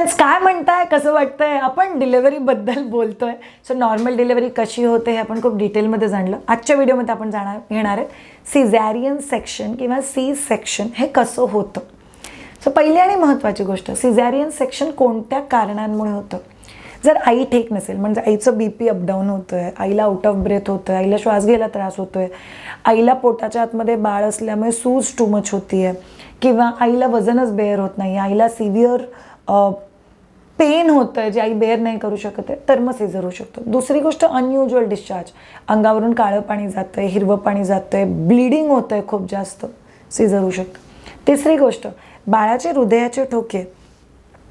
Friends काय म्हणताय कसं वाटतंय? आपण डिलेवरीबद्दल बोलतोय. सो नॉर्मल डिलेवरी कशी होते हे आपण खूप डिटेलमध्ये जाणलं. आजच्या व्हिडिओमध्ये आपण जाणार घेणार आहे. सिझॅरियन सेक्शन किंवा सी सेक्शन हे कसं होतं? सो पहिली आणि महत्त्वाची गोष्ट सिझॅरियन सेक्शन कोणत्या कारणांमुळे होतं? जर आई ठीक नसेल म्हणजे आईचं बी पी अपडाऊन होतं आहे आईला आउट ऑफ ब्रेथ होतं आहे आईला श्वास घ्यायला त्रास होतो आहे आईला पोटाच्या आतमध्ये बाळ असल्यामुळे सूज टू मच होती आहे किंवा आईला वजनच बेअर होत नाही आईला सिव्हिअर पेन होतं आहे जे आई बेअर नाही करू शकत आहे तर मग सीझर होऊ शकतो. दुसरी गोष्ट अनयुज्युअल डिस्चार्ज अंगावरून काळं पाणी जातं आहे हिरवं पाणी जातं आहे ब्लिडिंग होतं आहे खूप जास्त. सीझर होऊ शकतं. तिसरी गोष्ट बाळाचे हृदयाचे ठोके.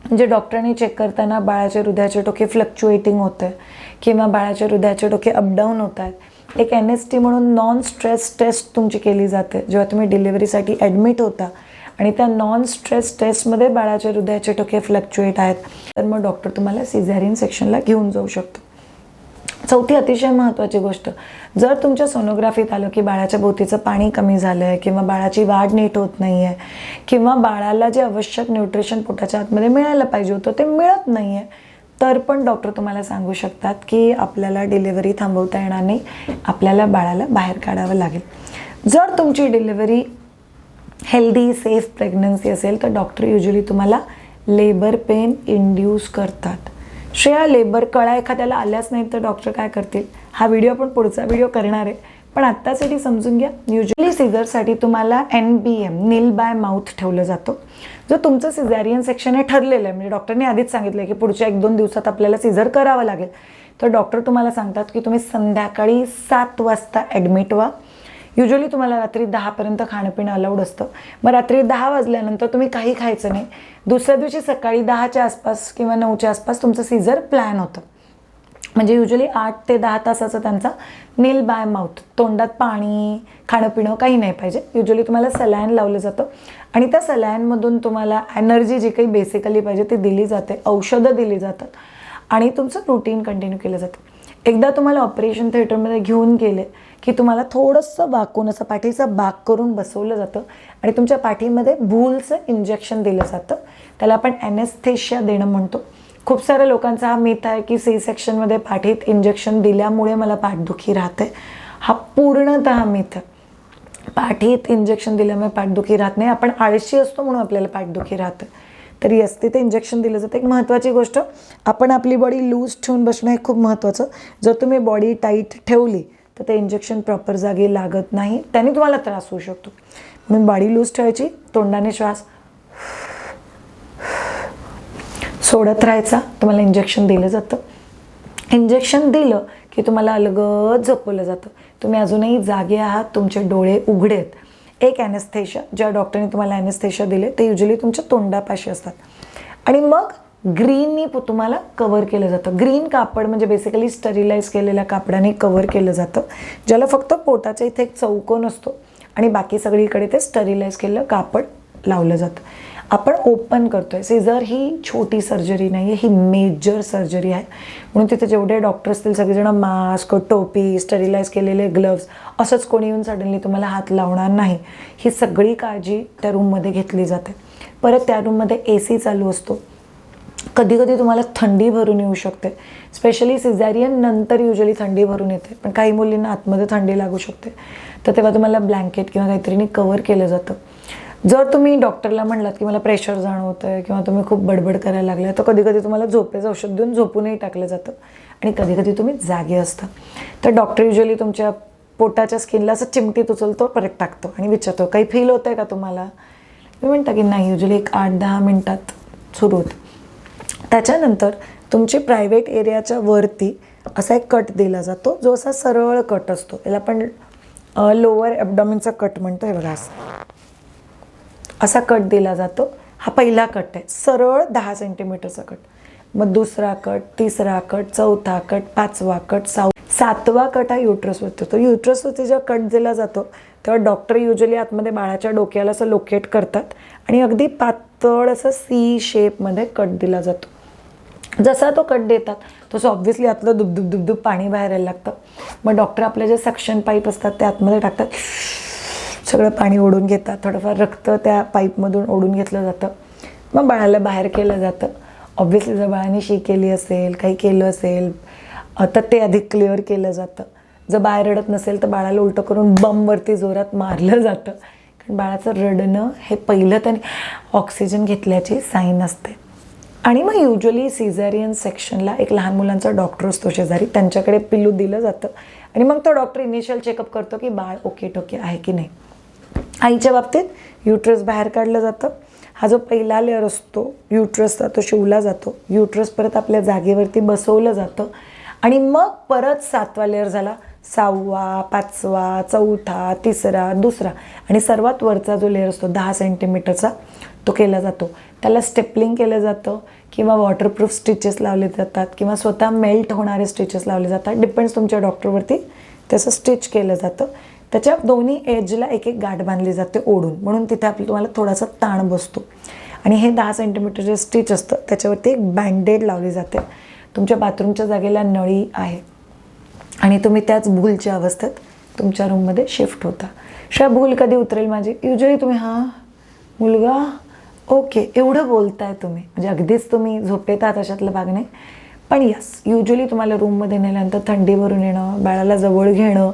म्हणजे डॉक्टरांनी चेक करताना बाळाचे हृदयाचे टोके फ्लक्च्युएटिंग होतं आहे किंवा बाळाचे हृदयाचे टोके अपडाऊन होत आहेत एक एन एस टी म्हणून नॉन स्ट्रेस टेस्ट तुमची केली जाते. जेव्हा तुम्ही डिलिव्हरीसाठी ॲडमिट होता आणि त्या नॉन स्ट्रेस टेस्टमध्ये बाळाच्या हृदयाचे टोके फ्लक्च्युएट आहेत. तर मग डॉक्टर तुम्हाला सिझेरियन सेक्शनला घेऊन जाऊ शकतो. चौथी अतिशय महत्त्वाची गोष्ट जर तुमच्या सोनोग्राफीत आलं की बाळाच्या भोवतीचं पाणी कमी झालं आहे किंवा बाळाची वाढ नीट होत नाही आहे किंवा बाळाला जे आवश्यक न्यूट्रिशन पोटाच्या आतमध्ये मिळायला पाहिजे होतं ते मिळत नाही आहे तर पण डॉक्टर तुम्हाला सांगू शकतात की आपल्याला डिलिव्हरी थांबवता येणार नाही. आपल्याला बाळाला बाहेर काढावं लागेल. जर तुमची डिलिव्हरी हेल्दी सेफ प्रेग्नन्सी असेल तर डॉक्टर युजली तुम्हाला लेबर पेन इंड्यूस करतात. श्रेया लेबर कळा एखाद्याला आल्याच नाही तर डॉक्टर काय करतील? हा व्हिडिओ आपण पुढचा व्हिडिओ करणार आहे. पण आत्तासाठी समजून घ्या युजली सिझरसाठी तुम्हाला N B M nil by mouth ठेवलं जातो. जर तुमचं सिझॅरियन सेक्शन हे ठरलेलं आहे म्हणजे डॉक्टरने आधीच सांगितलं की पुढच्या एक दोन दिवसात आपल्याला सिझर करावं लागेल. तर डॉक्टर तुम्हाला सांगतात की तुम्ही संध्याकाळी सात वाजता ॲडमिट व्हा. युजली तुम्हाला रात्री दहापर्यंत खाणं पिणं अलाउड असतं. मग रात्री दहा वाजल्यानंतर तुम्ही काही खायचं नाही. दुसऱ्या दिवशी सकाळी दहाच्या आसपास किंवा नऊच्या आसपास तुमचं सीझर प्लॅन होतं. म्हणजे युजली आठ ते दहा तासाचा त्यांचा नील बाय माउथ तोंडात पाणी खाणं पिणं काही नाही पाहिजे. युजली तुम्हाला सलायन लावलं जातं. आणि त्या सलायनमधून तुम्हाला एनर्जी जी काही बेसिकली पाहिजे ती दिली जाते. औषधं दिली जातात. आणि तुमचं रुटीन कंटिन्यू केलं जातं. एकदा तुम्हाला ऑपरेशन थिएटरमध्ये घेऊन गेले की तुम्हाला थोडंसं बाकून असं पाठीचं बाक करून बसवलं जातं आणि तुमच्या पाठीमध्ये भूलचं इंजेक्शन दिलं जातं. त्याला आपण ॲनेस्थेशिया देणं म्हणतो. खूप साऱ्या लोकांचा हा मिथ आहे की सी सेक्शनमध्ये पाठीत इंजेक्शन दिल्यामुळे मला पाठदुखी राहते. हा पूर्णतः मिथ आहे पाठीत इंजेक्शन दिल्यामुळे पाठदुखी राहत नाही. आपण आळशी असतो म्हणून आपल्याला पाठदुखी राहतं. तरी असते ते इंजेक्शन दिलं जातं. एक महत्त्वाची गोष्ट आपण आपली बॉडी लूज ठेवून बसणं हे खूप महत्त्वाचं जर तुम्ही बॉडी टाईट ठेवली तर ते इंजेक्शन प्रॉपर जागी लागत नाही. त्याने तुम्हाला त्रास होऊ शकतो. म्हणून बाडी लूज ठेवायची तोंडाने श्वास सोडत राहायचा. तुम्हाला इंजेक्शन दिलं जातं. इंजेक्शन दिलं की तुम्हाला अलगद झोपवलं जातं. तुम्ही अजूनही जागे आहात तुमचे डोळे उघडेत. एक ॲनेस्थेशा ज्या डॉक्टरने तुम्हाला ॲनेस्थेशा दिले ते युजली तुमच्या तोंडापाशी असतात. आणि मग ग्रीननी तुम्हाला कवर केलं जातं. ग्रीन कापड म्हणजे बेसिकली स्टरिलाइज केलेल्या कापडाने कवर केलं जातं. ज्याला फक्त पोटाच्या इथे एक चौकोन असतो आणि बाकी सगळीकडे ते स्टरिलाइज केलेलं कापड लावलं जातं. आपण ओपन करतोय. सीझर ही छोटी सर्जरी नाही आहे ही मेजर सर्जरी आहे. म्हणून तिथे जेवढे डॉक्टर असतील सगळेजण मास्क टोपी स्टरिलाइज केलेले ग्लव्स असंच कोणी येऊन सडनली तुम्हाला हात लावणार नाही. ही सगळी काळजी त्या रूममध्ये घेतली जाते. परत त्या रूममध्ये ए सी चालू असतो. कधी कधी तुम्हाला थंडी भरून येऊ शकते. स्पेशली सिझॅरियन नंतर युजली थंडी भरून येते. पण काही मुलींना आतमध्ये थंडी लागू शकते. तर तेव्हा तुम्हाला ब्लँकेट किंवा काहीतरीने कवर केलं जातं. जर तुम्ही डॉक्टरला म्हणलात की मला प्रेशर जाणवतं आहे किंवा तुम्ही खूप बडबड करायला लागले तर कधी कधी तुम्हाला झोपेचं औषध देऊन झोपूनही टाकलं जातं. आणि कधी कधी तुम्ही जागे असता. तर डॉक्टर युजली तुमच्या पोटाच्या स्किनला असं चिमटीत उचलतो परत टाकतो आणि विचारतो काही फील होतं आहे का तुम्हाला? मी म्हणता की नाही युजली एक आठ दहा मिनटात सुरू होतं. त्याच्यानंतर तुमची प्रायव्हेट एरियाच्या वरती असा एक कट दिला जातो जो असा सरळ कट असतो. याला आपण लोअर ॲबडॉमिनचा कट म्हणतो हे बघा असं. असा कट दिला जातो. हा पहिला कट आहे. सरळ दहा सेंटीमीटरचा कट मग दुसरा कट तिसरा कट चौथा कट पाचवा कट साव सातवा कट हा युट्रसवरती होतो. युट्रसवरती जेव्हा कट दिला जातो तेव्हा डॉक्टर युजली आतमध्ये बाळाच्या डोक्याला असं लोकेट करतात आणि अगदी पातळ असं सी शेपमध्ये कट दिला जातो. जसा तो कट देतात तसं ऑब्व्हियसली आतलं दुबदुब दुबदुब पाणी बाहेर यायला लागतं. मग डॉक्टर आपले जे सक्शन पाईप असतात ते आतमध्ये टाकतात. सगळं पाणी ओढून घेतात. थोडंफार रक्त त्या पाईपमधून ओढून घेतलं जातं. मग बाळाला बाहेर केलं जातं. ऑब्व्हियसली जर बाळाने शी केली असेल काही केलं असेल तर ते अधिक क्लिअर केलं जातं. जर बाळ रडत नसेल तर बाळाला उलटं करून बमवरती जोरात मारलं जातं. कारण बाळाचं रडणं हे पहिलं त्याने ऑक्सिजन घेतल्याची साईन असते. आणि मग युजली सिझेरियन सेक्शनला एक लहान मुलांचा डॉक्टर असतो शेजारी. त्यांच्याकडे पिल्लू दिलं जातं. आणि मग तो डॉक्टर इनिशियल चेकअप करतो की बाळ ओके टोके आहे की नाही. आईच्या बाबतीत युट्रस बाहेर काढलं जातं. हा जो पहिला लेअर असतो युट्रसचा तो शिवला जातो. युट्रस परत आपल्या जागेवरती बसवलं जातं. आणि मग परत सातवा लेअर झाला. सहावा पाचवा चौथा तिसरा दुसरा. आणि सर्वात वरचा जो लेअर असतो दहा सेंटीमीटरचा तो केला जातो. त्याला स्टेपलिंग केलं जातं किंवा वॉटरप्रूफ स्टिचेस लावले जातात किंवा स्वतः मेल्ट होणारे स्टिचेस लावले जातात. डिपेंड्स तुमच्या डॉक्टरवरती त्याचं स्टिच केलं जातं. त्याच्या दोन्ही एजला एक एक गाठ बांधली जाते ओढून. म्हणून तिथे आपलं तुम्हाला थोडासा ताण बसतो. आणि हे दहा सेंटीमीटर जे स्टिच असतं त्याच्यावरती एक बँडेड लावली जाते. तुमच्या बाथरूमच्या जागेला नळी आहे. आणि तुम्ही त्याच भूलच्या अवस्थेत तुमच्या रूममध्ये शिफ्ट होता. शिवाय भूल कधी उतरेल माझी? युजली तुम्ही हां मुलगा? ओके एवढं बोलताय तुम्ही. म्हणजे अगदीच तुम्ही झोपेत आहात भाग नाही पण यस युजली तुम्हाला रूममध्ये नेल्यानंतर थंडी भरून येणं बाळाला जवळ घेणं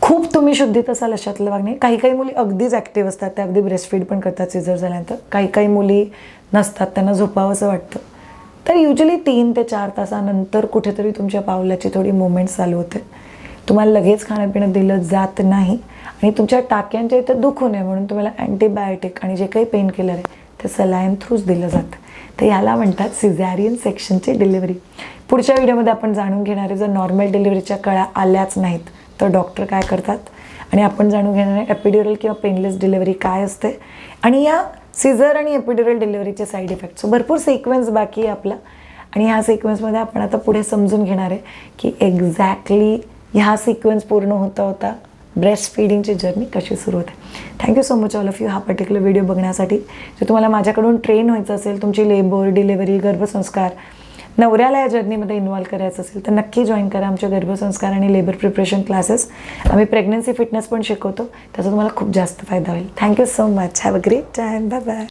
खूप तुम्ही शुद्धीत असाल अशातलं भाग नाही काही काही मुली अगदीच ॲक्टिव्ह असतात त्या अगदी ब्रेस्टफीड पण करतात सिझर झाल्यानंतर. काही काही मुली नसतात त्यांना झोपावं असं वाटतं. तर युजली तीन ते चार तासानंतर कुठेतरी तुमच्या पावलाची थोडी मुवमेंट चालू होते. तुम्हाला लगेच खाणंपिणं दिलं जात नाही आणि तुमच्या टाक्यांच्या इथं दुखू नये म्हणून तुम्हाला अँटीबायोटिक आणि जे काही पेन किलर आहे ते सलायन थ्रूच दिलं जातं. तर याला म्हणतात सिझॅरियन सेक्शनची डिलिव्हरी पुढच्या व्हिडिओमध्ये आपण जाणून घेणारे जर नॉर्मल डिलिव्हरीच्या कळा आल्याच नाहीत तर डॉक्टर काय करतात? आणि आपण जाणून घेणार आहे किंवा पेनलेस डिलिव्हरी काय असते? आणि या सिझर आणि एपिड्युरल डिलिव्हरीचे साईड इफेक्ट. सो भरपूर सिक्वेन्स बाकी आहे आपला. आणि ह्या सिक्वेन्समध्ये आपण आता पुढे समजून घेणार आहे की एक्झॅक्टली ह्या सिक्वेन्स पूर्ण होता होता ब्रेस्ट फीडिंगची जर्नी कशी सुरू होते. Thank you so much all of you हा पर्टिक्युलर व्हिडिओ बघण्यासाठी. जर तुम्हाला माझ्याकडून ट्रेन व्हायचं असेल तुमची लेबर डिलिव्हरी गर्भसंस्कार नवऱ्याला या जर्नीमध्ये इन्व्हॉल्व करायचं असेल तर नक्की जॉईन करा आमच्या गर्भसंस्कार आणि लेबर प्रिपरेशन क्लासेस आम्ही प्रेग्नन्सी फिटनेस पण शिकवतो त्याचा तुम्हाला खूप जास्त फायदा होईल. Thank you so much have a great time bye bye